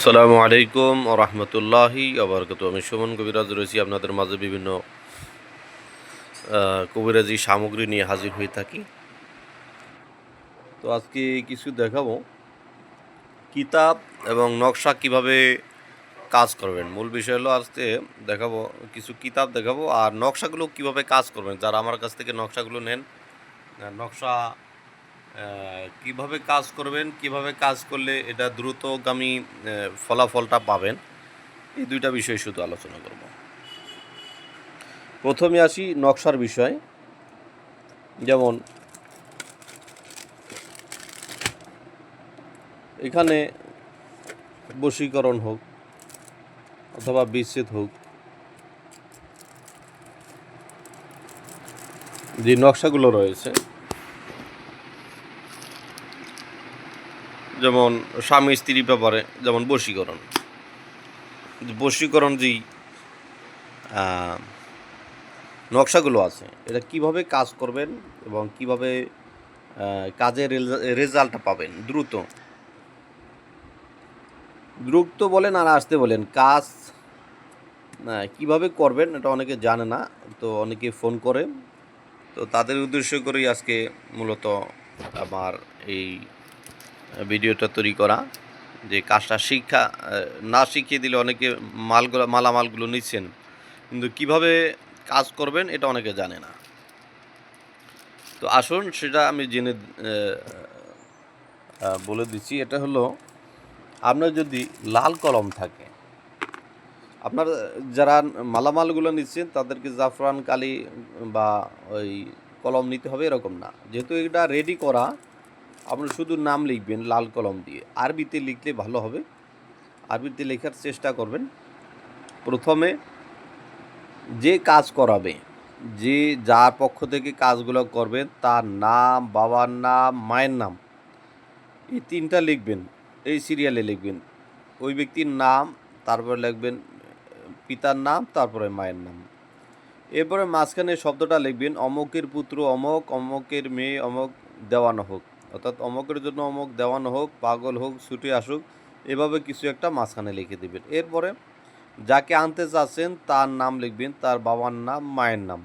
আসসালামু আলাইকুম রহমতুল্লাহি আবরকত আমি সুমন কবিরাজ রয়েছি, আপনাদের মাঝে বিভিন্ন কবিরাজি সামগ্রী নিয়ে হাজির হয়ে থাকি। তো আজকে কিছু দেখাবো। কিতাব এবং নকশা কীভাবে কাজ করবেন। মূল বিষয় হলো আজকে দেখাবো, কিছু কিতাব দেখাবো। আর নকশাগুলো কীভাবে কাজ করবেন, যারা আমার কাছ থেকে নকশাগুলো নেন নকশা কীভাবে কাজ করবেন, কীভাবে কাজ করলে এটা দ্রুতগামী ফলাফলটা পাবেন, এই দুইটা বিষয় শুধু আলোচনা করব। প্রথমে আসি নকশার বিষয়। যেমন, এখানে বশীকরণ হোক অথবা বিচ্ছেদ হোক, যে নকশাগুলো রয়েছে যেমন স্বামী স্ত্রীর ব্যাপারে যেমন বশীকরণ। বশীকরণ যেই নকশাগুলো আছে, এটা কীভাবে কাজ করবেন এবং কীভাবে কাজের রেজাল্টটা পাবেন? দ্রুত। দ্রুত বলেন আর আসতে বলেন, কাজ কীভাবে করবেন এটা অনেকে জানে না, তো অনেকে ফোন করে তো তাদের উদ্দেশ্য করেই আজকে মূলত আমার এই ভিডিওটা তৈরি করা, যে কাজটা শিক্ষা না শিখিয়ে দিলে অনেকে মালগুলো, মালামালগুলো নিচ্ছেন। কিন্তু কীভাবে কাজ করবেন এটা অনেকে জানে না। তো আসুন, সেটা আমি জেনে বলে দিচ্ছি। এটা হলো, আপনার যদি লাল কলম থাকে, আপনার যারা মালামালগুলো নিচ্ছেন, তাদেরকে জাফরান, কালি বা ওই কলম নিতে হবে, এরকম না। যেহেতু এটা রেডি করা আপনি শুধু নাম লিখবেন, লাল কলম দিয়ে। আরবিতে লিখলে ভালো হবে। আরবিতে লেখার চেষ্টা করবেন। প্রথমে যে কাজ করাবে, যে যার পক্ষ থেকে কাজগুলো করবেন তার নাম, বাবার নাম, মায়ের নাম, এই তিনটা লিখবেন, এই সিরিয়ালে লিখবেন। ওই ব্যক্তির নাম, তারপরে লিখবেন, পিতার নাম, তারপরে মায়ের নাম। এরপরে মাঝখানে শব্দটা লিখবেন, অমকের পুত্র অমক, অমকের মেয়ে অমক, দেওয়ানো হোক অর্থাৎ অমকের জন্য অমক, দেওয়ানো হোক, পাগল হোক, ছুটে আসুক, এভাবে কিছু একটা মাঝখানে লিখে দেবেন। এরপরে যাকে আনতে চাচ্ছেন, তার নাম লিখবেন, তার বাবার নাম, মায়ের নাম।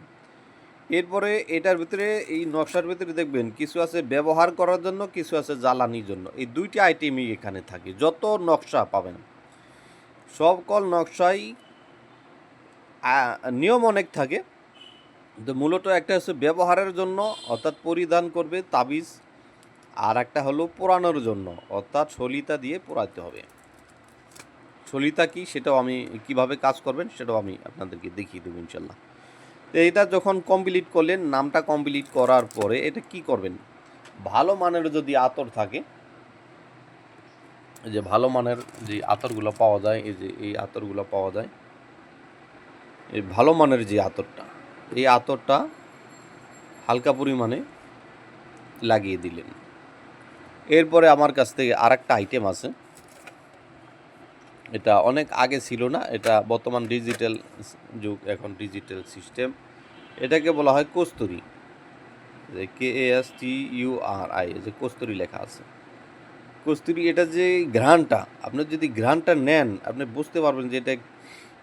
এরপরে এটার ভিতরে, এই নকশার ভিতরে দেখবেন, কিছু আছে ব্যবহার করার জন্য, কিছু আছে জ্বালানির জন্য। এই দুইটি আইটেমই এখানে থাকে। যত নকশা পাবেন সকল নকশাই নিয়ম অনেক থাকে। তো মূলত একটা হচ্ছে ব্যবহারের জন্য, অর্থাৎ পরিধান করবে তাবিজ আর একটা হলো পোড়ানোর জন্য, অর্থাৎ সলিতা দিয়ে পোড়াতে হবে। সলিতা কি সেটাও আমি কীভাবে কাজ করবেন সেটাও আমি আপনাদেরকে দেখিয়ে দেবো ইনশাল্লাহ। তো এটা যখন কমপ্লিট করলেন, নামটা কমপ্লিট করার পরে এটা কি করবেন? ভালো মানের যদি আতর থাকে যে ভালো মানের যে আতরগুলো পাওয়া যায়, এই যে এই আতরগুলো পাওয়া যায়, এই ভালো মানের যে আতরটা, এই আতরটা হালকা পরিমাণে লাগিয়ে দিলেন। এরপরে আমার কাছ থেকে আর একটা আইটেম আছে। এটা অনেক আগে ছিল না, এটা বর্তমান ডিজিটাল যুগ, এখন ডিজিটাল সিস্টেম এটাকে বলা হয় কস্তুরি। যে K S T U R I যে কস্তুরি লেখা আছে। কস্তুরি, এটা যে ঘ্রাণটা, আপনি যদি ঘ্রাণটা নেন, আপনি বুঝতে পারবেন যে এটা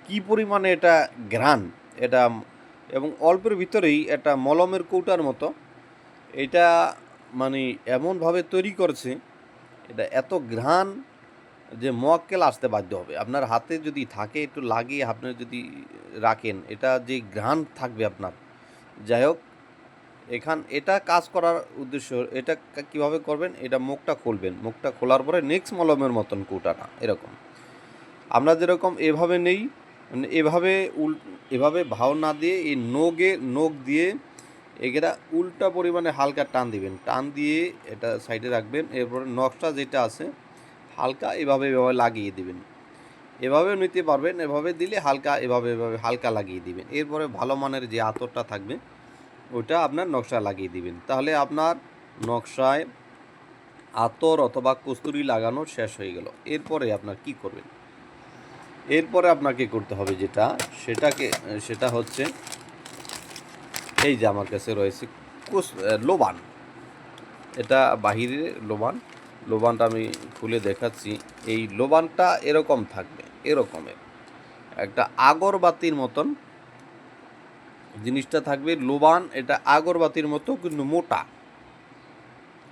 কী পরিমাণে এটা ঘ্রাণ, এটা, এবং অল্পের ভিতরেই এটা মলমের কৌটার মতো। এটা মানে এমনভাবে তৈরি করছে, এটা এত ঘ্রাণ যে মোয়াক্কেল আসতে বাধ্য হবে। আপনার হাতে যদি থাকে, একটু লাগিয়ে আপনি যদি রাখেন, এটা যে ঘ্রাণ থাকবে আপনার। যাই হোক, এখান, এটা কাজ করার উদ্দেশ্য, এটা কীভাবে করবেন? এটা মুখটা খুলবেন। মুখটা খোলার পরে নেক্সট মলমের মতন কৌটাটা, এরকম। আমরা যেরকম এভাবে নেই মানে এভাবে উল, এভাবে ভাও না দিয়ে এই নোগে নোক দিয়ে এগেরা উল্টা পরিমাণে হালকা টান দিবেন। টান দিয়ে এটা সাইডে রাখবেন। এরপরে নকশা যেটা আছে, হালকা এভাবে এভাবে লাগিয়ে দিবেন। এভাবেও নিতে পারবেন, এভাবে দিলে হালকা এভাবে এভাবে হালকা লাগিয়ে দিবেন। এরপরে ভালো মানের যে আতরটা থাকবে, ওইটা আপনার নকশা লাগিয়ে দিবেন। তাহলে আপনার নকশায় আতর অথবা কস্তুরি লাগানো শেষ হয়ে গেল। এরপরে আপনার কি করবেন? এরপরে আপনাকে করতে হবে যেটা, সেটাকে, সেটা হচ্ছে এই যে আমার কাছে রয়েছে লোবান। এটা বাহিরে লোবান। লোবানটা আমি খুলে দেখাচ্ছি। এই লোবানটা এরকম থাকবে, এরকমের। একটা আগরবাতির মতন জিনিসটা থাকবে। লোবান এটা আগরবাতির মতো, কিন্তু মোটা।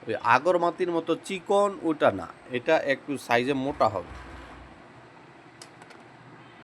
ওই আগরবাতির মতো চিকন, ওটা না। এটা একটু সাইজে মোটা হবে।